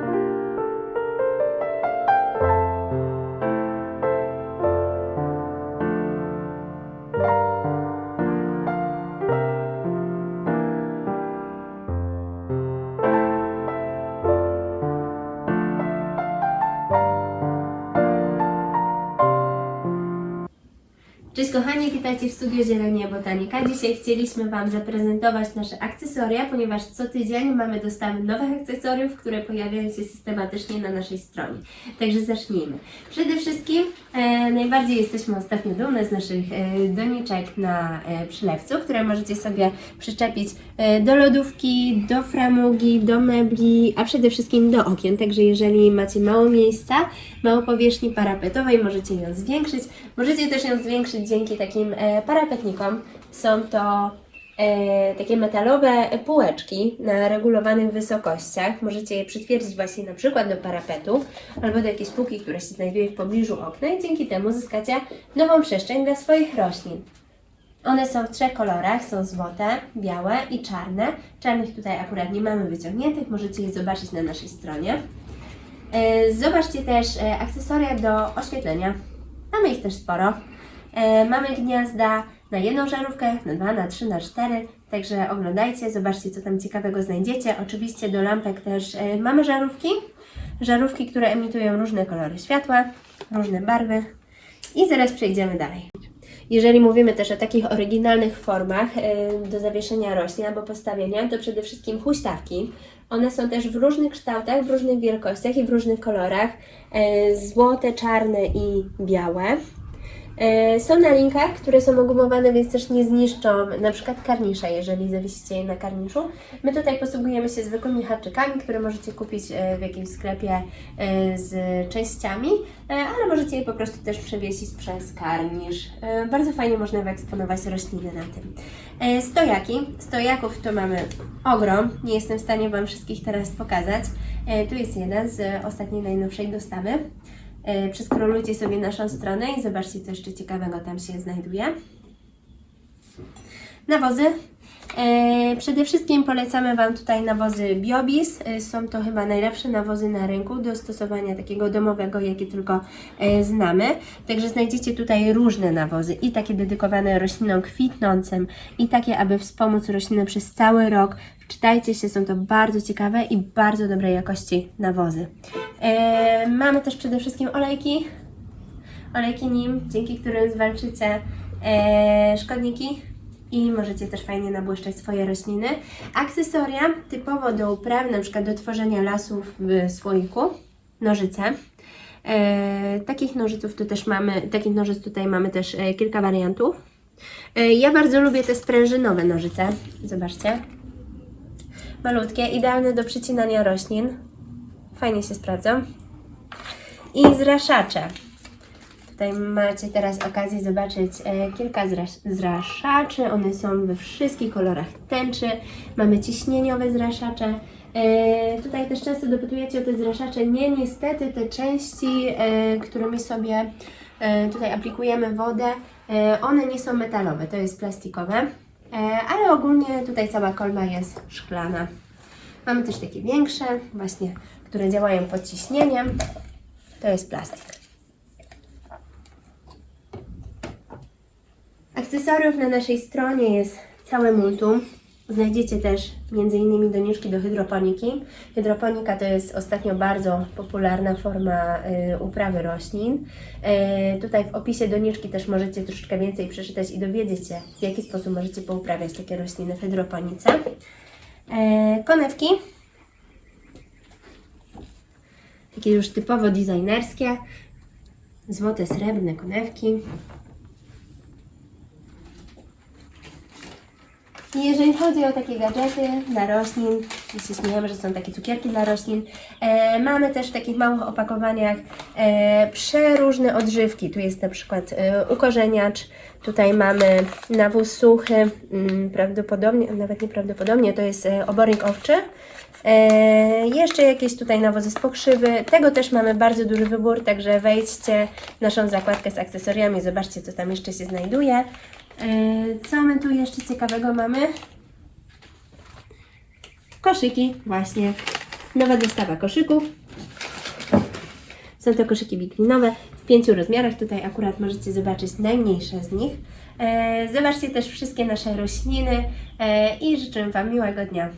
you. Cześć kochani, witajcie w studiu Zielenie Botanika. Dzisiaj chcieliśmy Wam zaprezentować nasze akcesoria, ponieważ co tydzień mamy dostawy nowych akcesoriów, które pojawiają się systematycznie na naszej stronie. Także zacznijmy. Przede wszystkim e, najbardziej jesteśmy ostatnio dumne z naszych e, doniczek na e, przylewcu, które możecie sobie przyczepić e, do lodówki, do framugi, do mebli, a przede wszystkim do okien. Także jeżeli macie mało miejsca, mało powierzchni parapetowej, możecie ją zwiększyć. Możecie też ją zwiększyć dzięki takim e, parapetnikom. Są to e, takie metalowe półeczki na regulowanych wysokościach. Możecie je przytwierdzić właśnie na przykład do parapetu albo do jakiejś półki, która się znajduje w pobliżu okna i dzięki temu zyskacie nową przestrzeń dla swoich roślin. One są w trzech kolorach, są złote, białe i czarne. Czarnych tutaj akurat nie mamy wyciągniętych, możecie je zobaczyć na naszej stronie. E, Zobaczcie też akcesoria do oświetlenia. Mamy ich też sporo. E, Mamy gniazda na jedną żarówkę, na dwa, na trzy, na cztery. Także oglądajcie, zobaczcie co tam ciekawego znajdziecie. Oczywiście do lampek też e, mamy żarówki. Żarówki, które emitują różne kolory światła, różne barwy. I zaraz przejdziemy dalej. Jeżeli mówimy też o takich oryginalnych formach e, do zawieszenia roślin albo postawienia, to przede wszystkim huśtawki. One są też w różnych kształtach, w różnych wielkościach i w różnych kolorach. Złote, czarne i białe. E, Są na linkach, które są ogumowane, więc też nie zniszczą na przykład karnisza, jeżeli zawiesicie je na karniszu. My tutaj posługujemy się zwykłymi haczykami, które możecie kupić e, w jakimś sklepie e, z częściami, ale możecie je po prostu też przewiesić przez karnisz. Bardzo fajnie można wyeksponować rośliny na tym. Stojaki. Stojaków to mamy ogrom. Nie jestem w stanie Wam wszystkich teraz pokazać. Tu jest jeden z ostatniej, najnowszej dostawy. E, Przeskrolujcie sobie naszą stronę i zobaczcie, co jeszcze ciekawego tam się znajduje. Nawozy. E, Przede wszystkim polecamy Wam tutaj nawozy Biobis. E, Są to chyba najlepsze nawozy na rynku do stosowania takiego domowego, jakie tylko e, znamy. Także znajdziecie tutaj różne nawozy i takie dedykowane roślinom kwitnącym i takie, aby wspomóc rośliny przez cały rok. Wczytajcie się, są to bardzo ciekawe i bardzo dobrej jakości nawozy. Mamy też przede wszystkim olejki, olejki nim, dzięki którym zwalczycie szkodniki i możecie też fajnie nabłyszczać swoje rośliny. Akcesoria typowo do upraw, na przykład do tworzenia lasów w słoiku, nożyce. E, takich nożyców tu też mamy, takich nożyc tutaj mamy też e, kilka wariantów. E, ja bardzo lubię te sprężynowe nożyce. Zobaczcie. Malutkie, idealne do przycinania roślin. Fajnie się sprawdzą. I zraszacze. Tutaj macie teraz okazję zobaczyć e, kilka zrasz- zraszaczy. One są we wszystkich kolorach tęczy. Mamy ciśnieniowe zraszacze. E, tutaj też często dopytujecie o te zraszacze. Nie, niestety te części, e, którymi sobie tutaj aplikujemy wodę, one nie są metalowe, to jest plastikowe. Ale ogólnie tutaj cała kolba jest szklana. Mamy też takie większe, właśnie, które działają pod ciśnieniem. To jest plastik. Akcesoriów na naszej stronie jest całe multum. Znajdziecie też m.in. doniczki do hydroponiki. Hydroponika to jest ostatnio bardzo popularna forma y, uprawy roślin. Y, tutaj w opisie doniczki też możecie troszeczkę więcej przeczytać i dowiedzieć się, w jaki sposób możecie pouprawiać takie rośliny w hydroponice. Y, konewki. Takie już typowo designerskie. Złote, srebrne konewki. I jeżeli chodzi o takie gadżety dla roślin, my się śmiejemy, że są takie cukierki dla roślin, e, mamy też w takich małych opakowaniach e, przeróżne odżywki. Tu jest na przykład e, ukorzeniacz, tutaj mamy nawóz suchy, mm, prawdopodobnie, nawet nieprawdopodobnie, to jest e, obornik owczy. E, jeszcze jakieś tutaj nawozy z pokrzywy. Tego też mamy bardzo duży wybór, także wejdźcie w naszą zakładkę z akcesoriami, zobaczcie co tam jeszcze się znajduje. E, Co my tu jeszcze ciekawego mamy? Koszyki, właśnie. Nowa dostawa koszyków. Są to koszyki wiklinowe w pięciu rozmiarach. Tutaj akurat możecie zobaczyć najmniejsze z nich. E, zobaczcie też wszystkie nasze rośliny e, i życzę Wam miłego dnia.